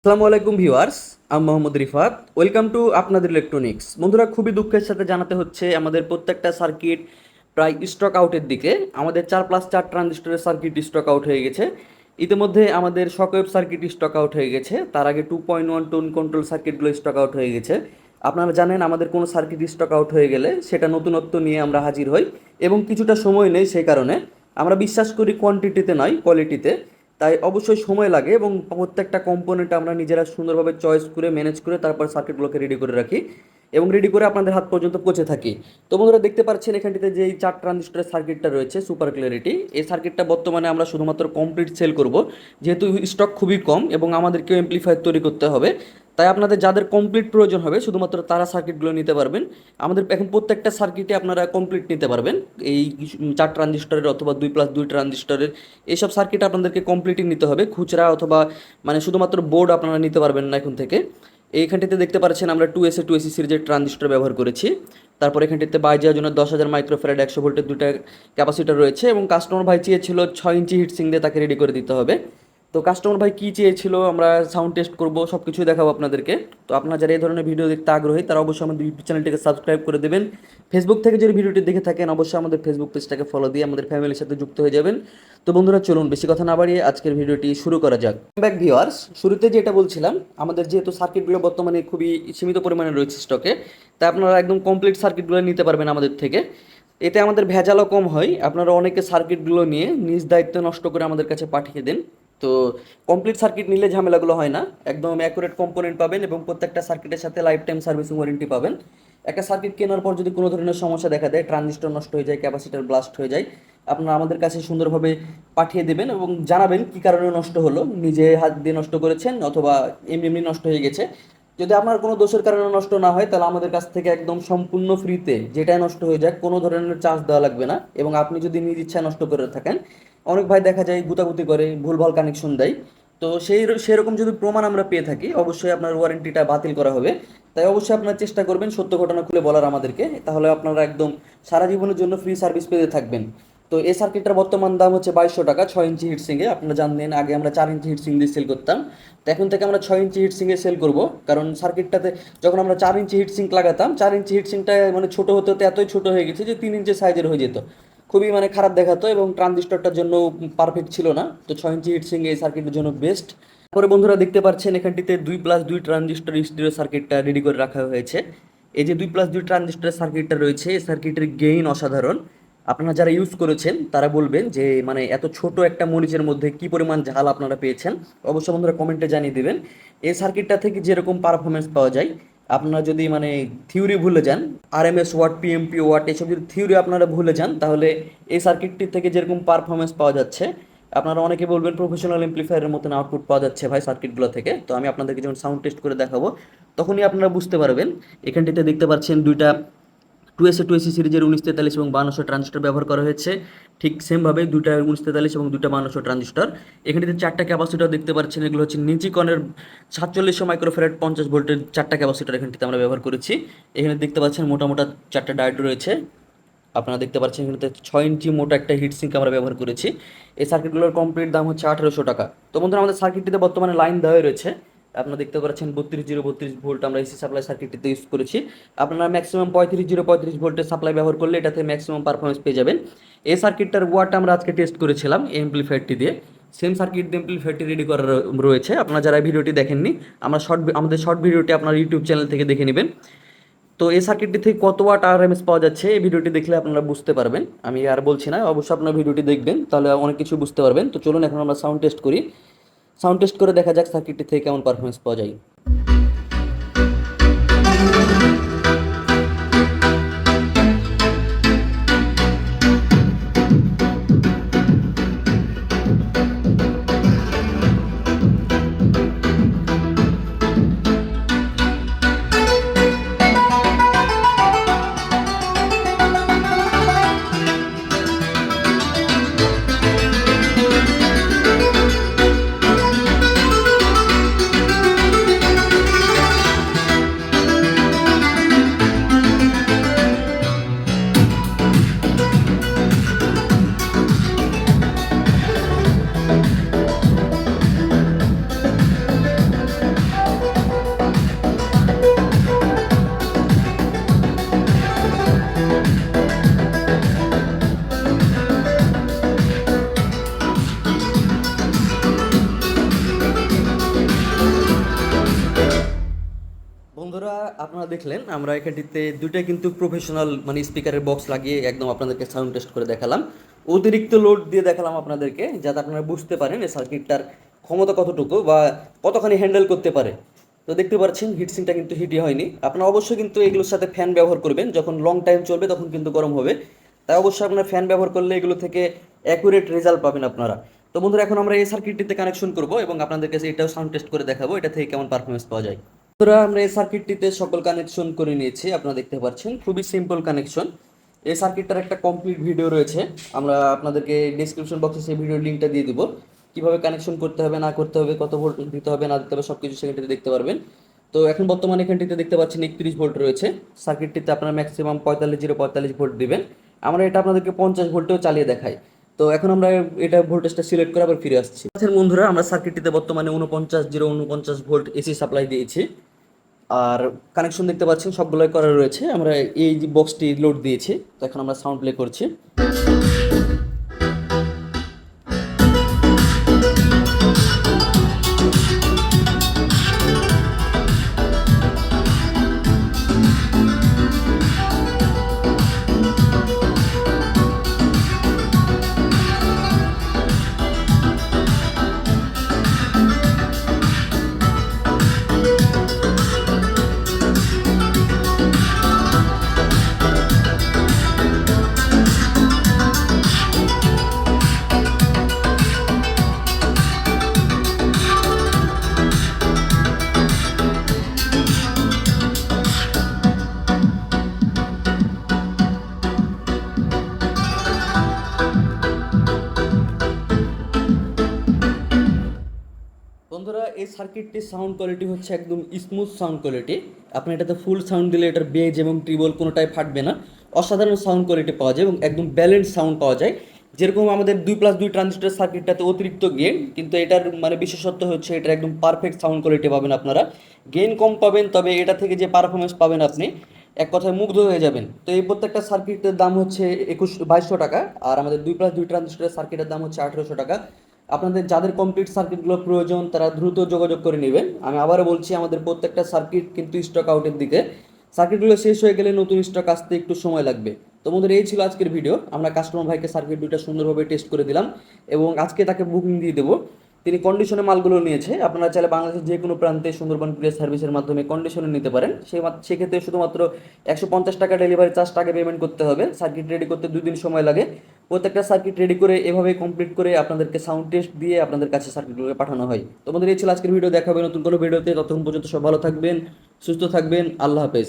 আসসালামু আলাইকুম ভিউয়ার্স, আমি মোহাম্মদ রিফাত। ওয়েলকাম টু আপনাদের ইলেকট্রনিক্স। বন্ধুরা, খুবই দুঃখের সাথে জানাতে হচ্ছে, আমাদের প্রত্যেকটা সার্কিট প্রায় স্টক আউটের দিকে। আমাদের চার প্লাস চার ট্রানজিস্টরের সার্কিট স্টক আউট হয়ে গেছে। ইতিমধ্যে আমাদের শকওয়েভ সার্কিট স্টক আউট হয়ে গেছে। তার আগে two point one tone control সার্কিটগুলো stock out হয়ে গেছে। আপনারা জানেন, আমাদের কোনো সার্কিট স্টক আউট হয়ে গেলে সেটা নতুনত্ব নিয়ে আমরা হাজির হই এবং কিছুটা সময় নেই সেই কারণে। আমরা বিশ্বাস করি কোয়ান্টিটিতে নয় কোয়ালিটিতে তাই অবশ্যই সময় লাগে এবং প্রত্যেকটা কম্পোনেন্ট আমরা নিজেরা সুন্দরভাবে চয়েস করে ম্যানেজ করে তারপর সার্কিটগুলোকে রেডি করে রাখি এবং রেডি করে আপনাদের হাত পর্যন্ত পৌঁছে থাকি। তো বন্ধুরা, দেখতে পাচ্ছেন এখানটিতে যে চার ট্রানজিস্টরের সার্কিটটা রয়েছে সুপার ক্লিয়ারিটি এই সার্কিটটা বর্তমানে আমরা শুধুমাত্র কমপ্লিট সেল করব। যেহেতু স্টক খুবই কম এবং আমাদেরকেও এমপ্লিফায়ার তৈরি করতে হবে তাই আপনাদের যাদের কমপ্লিট প্রয়োজন হবে, শুধুমাত্র তারা সার্কিটগুলো নিতে পারবেন। আমাদের এখন প্রত্যেকটা সার্কিটে আপনারা কমপ্লিট নিতে পারবেন। এই চার ট্রানজিস্টরের অথবা দুই প্লাস দুই ট্রানজিস্টরের এইসব সার্কিট আপনাদেরকে কমপ্লিটই নিতে হবে। খুচরা অথবা মানে শুধুমাত্র বোর্ড আপনারা নিতে পারবেন না এখন থেকে। এইখানটিতে দেখতে পাচ্ছেন আমরা টু এসে টু এসি সিরিজের ট্রানজিস্টর ব্যবহার করেছি। তারপর এখানটিতে বাইজার জন্য দশ হাজার মাইক্রোফ্যারাড, একশো ভোল্টের দুটা ক্যাপাসিটার রয়েছে এবং কাস্টমার ভাই চেয়েছিল ছয় ইঞ্চি হিটসিং দিয়ে তাকে রেডি করে দিতে হবে। তো কাস্টমার ভাই কী চেয়েছিল, আমরা সাউন্ড টেস্ট করব সব কিছুই দেখাবো আপনাদেরকে। তো আপনারা যারা এই ধরনের ভিডিও দেখতে আগ্রহী, তারা অবশ্যই আমাদের ইউটিউব চ্যানেলটিকে সাবস্ক্রাইব করে দেবেন। ফেসবুক থেকে যদি ভিডিওটি দেখে থাকেন, অবশ্যই আমাদের ফেসবুক পেজটাকে ফলো দিয়ে আমাদের ফ্যামিলির সাথে যুক্ত হয়ে যাবেন। তো বন্ধুরা, চলুন, বেশি কথা না বাড়িয়ে আজকের ভিডিওটি শুরু করা যাক। ব্যাক ভিওয়ার্স শুরুতে যেটা বলছিলাম, আমাদের যেহেতু সার্কিটগুলো বর্তমানে খুবই সীমিত পরিমাণে রয়েছে স্টকে তাই আপনারা একদম কমপ্লিট সার্কিটগুলো নিতে পারবেন আমাদের থেকে। এতে আমাদের ভেজালও কম হয়, আপনারা অনেকে সার্কিটগুলো নিয়ে নিজ দায়িত্ব নষ্ট করে আমাদের কাছে পাঠিয়ে দেন। তো কমপ্লিট সার্কিট নিলে ঝামেলাগুলো হয় না। একদম অ্যাকুরেট কম্পোনেন্ট পাবেন এবং প্রত্যেকটা সার্কিটের সাথে লাইফ টাইম সার্ভিসিং ওয়ারেন্টি পাবেন। একটা সার্কিট কেনার পর যদি কোনো ধরনের সমস্যা দেখা দেয় ট্রানজিস্টর নষ্ট হয়ে যায় ক্যাপাসিটার ব্লাস্ট হয়ে যায়, আপনারা আমাদের কাছে সুন্দরভাবে পাঠিয়ে দেবেন এবং জানাবেন কী কারণে নষ্ট হলো। নিজে হাত দিয়ে নষ্ট করেছেন অথবা এমনি এমনি নষ্ট হয়ে গেছে। যদি আপনার কোনো দোষের কারণে নষ্ট না হয়, তাহলে আমাদের কাছ থেকে একদম সম্পূর্ণ ফ্রিতে যেটাই নষ্ট হয়ে যায় কোনো ধরনের চার্জ দেওয়া লাগবে না। এবং আপনি যদি নিজ ইচ্ছায় নষ্ট করে থাকেন, অনেক ভাই দেখা যায় গুতাগুতি করে, ভুলভাল কানেকশন দেয়। তো সেই সেরকম যদি প্রমাণ আমরা পেয়ে থাকি, অবশ্যই আপনার ওয়ারেন্টিটা বাতিল করা হবে। তাই অবশ্যই আপনারা চেষ্টা করবেন সত্য ঘটনা খুলে বলার আমাদেরকে। তাহলে আপনারা একদম সারা জীবনের জন্য ফ্রি সার্ভিস পেতে থাকবেন। তো এই সার্কিটটার বর্তমান দাম হচ্ছে বাইশশো টাকা, ছয় ইঞ্চি হিটসিংয়ে আপনারা জানলেন, আগে আমরা চার ইঞ্চি হিটসিং দিয়ে সেল করতাম। তো এখন থেকে আমরা ছয় ইঞ্চি হিটসিংয়ে সেল করব। কারণ সার্কিটটাতে যখন আমরা চার ইঞ্চি হিটসিং লাগাতাম, চার ইঞ্চি হিটসিংটা মানে ছোটো হতে হতে এতই ছোটো হয়ে গেছে যে তিন ইঞ্চি সাইজের হয়ে যেত। খুবই মানে খারাপ দেখাতো এবং ট্রানজিস্টরটার জন্য পারফেক্ট ছিল না। তো ছয় ইঞ্চি হিটসিং এই সার্কিটের জন্য বেস্ট তারপরে বন্ধুরা দেখতে পাচ্ছেন, এখানটিতে দুই প্লাস দুই ট্রানজিস্টর স্টিরিও সার্কিটটা রেডি করে রাখা হয়েছে। এই যে দুই প্লাস দুই ট্রানজিস্টরের সার্কিটটা রয়েছে, এই সার্কিটের গেইন অসাধারণ। আপনারা যারা ইউজ করেছেন, তারা বলবেন যে মানে এত ছোট একটা মরিচের মধ্যে কি পরিমাণ ঝাল আপনারা পেয়েছেন? অবশ্যই বন্ধুরা কমেন্টে জানিয়ে দেবেন। এই সার্কিটটা থেকে যেরকম পারফরমেন্স পাওয়া যায়, আপনারা যদি মানে থিওরি ভুলে যান R M S watt PMP watt এসব যদি থিওরি আপনারা ভুলে যান, তাহলে এই সার্কিটটি থেকে যেরকম পারফরমেন্স পাওয়া যাচ্ছে, আপনারা অনেকে বলবেন প্রফেশনাল এমপ্লিফায়ারের মতন আউটপুট পাওয়া যাচ্ছে ভাই সার্কিটগুলো থেকে। তো আমি আপনাদেরকে যখন সাউন্ড টেস্ট করে দেখাবো, তখনই আপনারা বুঝতে পারবেন। এখানটিতে দেখতে পাচ্ছেন দুইটা টু এসে টু এসি সিরিজের উনিশ তেতাল্লিশ এবং বান্নশো ট্রানজিস্টর ব্যবহার করা হয়েছে। ঠিক সেমভাবে দুটা উনিশ তেতাল্লিশ এবং দুইটা বান্নশো ট্রানজিস্টর। এখানেতে চারটা ক্যাপাসিটার দেখতে পাচ্ছেন, এগুলো হচ্ছে নিজিকনের সাতচল্লিশশো মাইক্রোফেরাট পঞ্চাশ ভোল্টের চারটা ক্যাপাসিটার এখানটিতে আমরা ব্যবহার করেছি। এখানে দেখতে পাচ্ছেন মোটা মোটা চারটা ডায়োড রয়েছে। আপনারা দেখতে পাচ্ছেন এখানে ছয় ইঞ্চি মোটা একটা হিট সিঙ্ক আমরা ব্যবহার করেছি। এই সার্কিটগুলোর কমপ্লিট দাম হচ্ছে আঠেরোশো টাকা। তো বন্ধুরা, আমাদের সার্কিটটিতে বর্তমানে লাইন দেওয়া রয়েছে। আপনারা দেখতে পাচ্ছেন বত্রিশ জিরো বত্রিশ ভোল্ট আমরা এসি সাপ্লাই সার্কিটটিতে ইউজ করেছি। আপনারা ম্যাক্সিমাম পঁয়ত্রিশ জিরো পঁয়ত্রিশ ভোল্টের সাপ্লাই ব্যবহার করলে এটাতে ম্যাক্সিমাম পারফরমেন্স পেয়ে যাবেন। এই সার্কিটটার ওয়াট আমরা আজকে টেস্ট করেছিলাম এমপ্লিফায়ারটি দিয়ে। সেম সার্কিট এমপ্লিফায়ারটি রেডি করা রয়েছে। আপনারা যারা ভিডিওটি দেখেননি, আমরা শর্ট আমাদের শর্ট ভিডিওটি আপনার ইউটিউব চ্যানেল থেকে দেখে নেবেন। তো এই সার্কিটটি থেকে কত ওয়াট আর এম এস পাওয়া যাচ্ছে, এই ভিডিওটি দেখলে আপনারা বুঝতে পারবেন। আমি আর বলছি না, অবশ্যই আপনার ভিডিওটি দেখবেন, তাহলে অনেক কিছু বুঝতে পারবেন। তো চলুন এখন আমরা সাউন্ড টেস্ট করি। সাউন্ড টেস্ট করে দেখা যাক সার্কিটটি থেকে কেমন পারফরমেন্স পাওয়া যায়। বন্ধুরা, আপনারা দেখলেন, আমরা এখানটিতে দুইটা কিন্তু প্রফেশনাল মানে স্পিকারের বক্স লাগিয়ে একদম আপনাদেরকে সাউন্ড টেস্ট করে দেখালাম। অতিরিক্ত লোড দিয়ে দেখালাম আপনাদেরকে, যাতে আপনারা বুঝতে পারেন এই সার্কিটটার ক্ষমতা কতটুকু বা কতখানি হ্যান্ডেল করতে পারে। তো দেখতে পাচ্ছেন হিটসিংটা কিন্তু হিটই হয়নি। আপনারা অবশ্যই কিন্তু এগুলোর সাথে ফ্যান ব্যবহার করবেন। যখন লং টাইম চলবে, তখন কিন্তু গরম হবে। তাই অবশ্যই আপনারা ফ্যান ব্যবহার করলে এগুলো থেকে অ্যাকুরেট রেজাল্ট পাবেন আপনারা। তো বন্ধুরা, এখন আমরা এই সার্কিটটিতে কানেকশন করব এবং আপনাদের কাছে এটাও সাউন্ড টেস্ট করে দেখাবো, এটা থেকে কেমন পারফরমেন্স পাওয়া যায়। আমরা এই সার্কিটটিতে সকল কানেকশন করে নিয়েছি। আপনারা দেখতে পাচ্ছেন, খুবই সিম্পল কানেকশন এই সার্কিটটার একটা কমপ্লিট ভিডিও রয়েছে। আমরা আপনাদেরকে ডিসক্রিপশন বক্সে সেই ভিডিওর লিঙ্কটা দিয়ে দিব। কীভাবে কানেকশন করতে হবে, না করতে হবে, কত ভোল্ট দিতে হবে, না দিতে হবে সব কিছু সেখানটিতে দেখতে পারবেন। তো এখন বর্তমানে এখানটিতে দেখতে পাচ্ছেন একত্রিশ ভোল্ট রয়েছে। সার্কিটটিতে আপনারা ম্যাক্সিমাম পঁয়তাল্লিশ জিরো পঁয়তাল্লিশ ভোল্ট দিবেন। আমরা এটা আপনাদেরকে পঞ্চাশ ভোল্টেও চালিয়ে দেখাই। তো এখন আমরা এটা ভোল্টেজটা সিলেক্ট করে আবার ফিরে আসছি। আচ্ছা বন্ধুরা, আমরা সার্কিটটিতে বর্তমানে উনপঞ্চাশ জিরো উনপঞ্চাশ ভোল্ট এসি সাপ্লাই দিয়েছি। আর কানেকশন দেখতে পাচ্ছেন, সবগুলোই করা রয়েছে। আমরা এই বক্সটি লোড দিয়েছি, তো এখন আমরা সাউন্ড প্লে করছি। সার্কিটটির সাউন্ড কোয়ালিটি হচ্ছে একদম স্মুথ সাউন্ড কোয়ালিটি আপনি এটাতে ফুল সাউন্ড দিলে এটার বেজ এবং ট্রিবল কোনোটাই ফাটবে না। অসাধারণ সাউন্ড কোয়ালিটি পাওয়া যায় এবং একদম ব্যালেন্স সাউন্ড পাওয়া যায়। যেরকম আমাদের দুই প্লাস দুই ট্রানজিস্টার সার্কিটটাতে অতিরিক্ত গেন কিন্তু এটার মানে বিশেষত্ব হচ্ছে এটার একদম পারফেক্ট সাউন্ড কোয়ালিটি পাবেন আপনারা। গেইন কম পাবেন, তবে এটা থেকে যে পারফরমেন্স পাবেন আপনি, এক কথায় মুগ্ধ হয়ে যাবেন। তো এই প্রত্যেকটা সার্কিটের দাম হচ্ছে একুশ, বাইশশো টাকা, আর আমাদের দুই প্লাস দুই ট্রানজিস্টারের সার্কিটের দাম হচ্ছে আঠেরোশো টাকা। আপনাদের যাদের কমপ্লিট সার্কিটগুলো প্রয়োজন, তারা দ্রুত যোগাযোগ করে নেবেন। আমি আবারও বলছি, আমাদের প্রত্যেকটা সার্কিট কিন্তু স্টক আউটের দিকে। সার্কিটগুলো শেষ হয়ে গেলে নতুন স্টক আসতে একটু সময় লাগবে। তো বন্ধুরা এই ছিল আজকের ভিডিও আমরা কাস্টমার ভাইকে সার্কিট দুইটা সুন্দরভাবে টেস্ট করে দিলাম এবং আজকে তাকে বুকিং দিয়ে দেবো। তিনি কন্ডিশনে মালগুলো নিয়েছে। আপনারা চাইলে বাংলাদেশের যে কোনো প্রান্তে সুন্দরবন কুরিয়ার সার্ভিসের মাধ্যমে কন্ডিশনে নিতে পারেন। সেই সেক্ষেত্রে শুধুমাত্র একশো পঞ্চাশ টাকা ডেলিভারি চার্জ টাকা পেমেন্ট করতে হবে। সার্কিট রেডি করতে দুই দিন সময় লাগে। প্রত্যেকটা সার্কিট রেডি করে এভাবে কমপ্লিট করে আপনাদেরকে সাউন্ড টেস্ট দিয়ে আপনাদের কাছে সার্কিটগুলোকে পাঠানো হয়। তোমাদের এই ছিল আজকের ভিডিও দেখাবে নতুন কোনো ভিডিওতে ততক্ষণ পর্যন্ত সব ভালো থাকবেন, সুস্থ থাকবেন। আল্লাহ হাফেজ।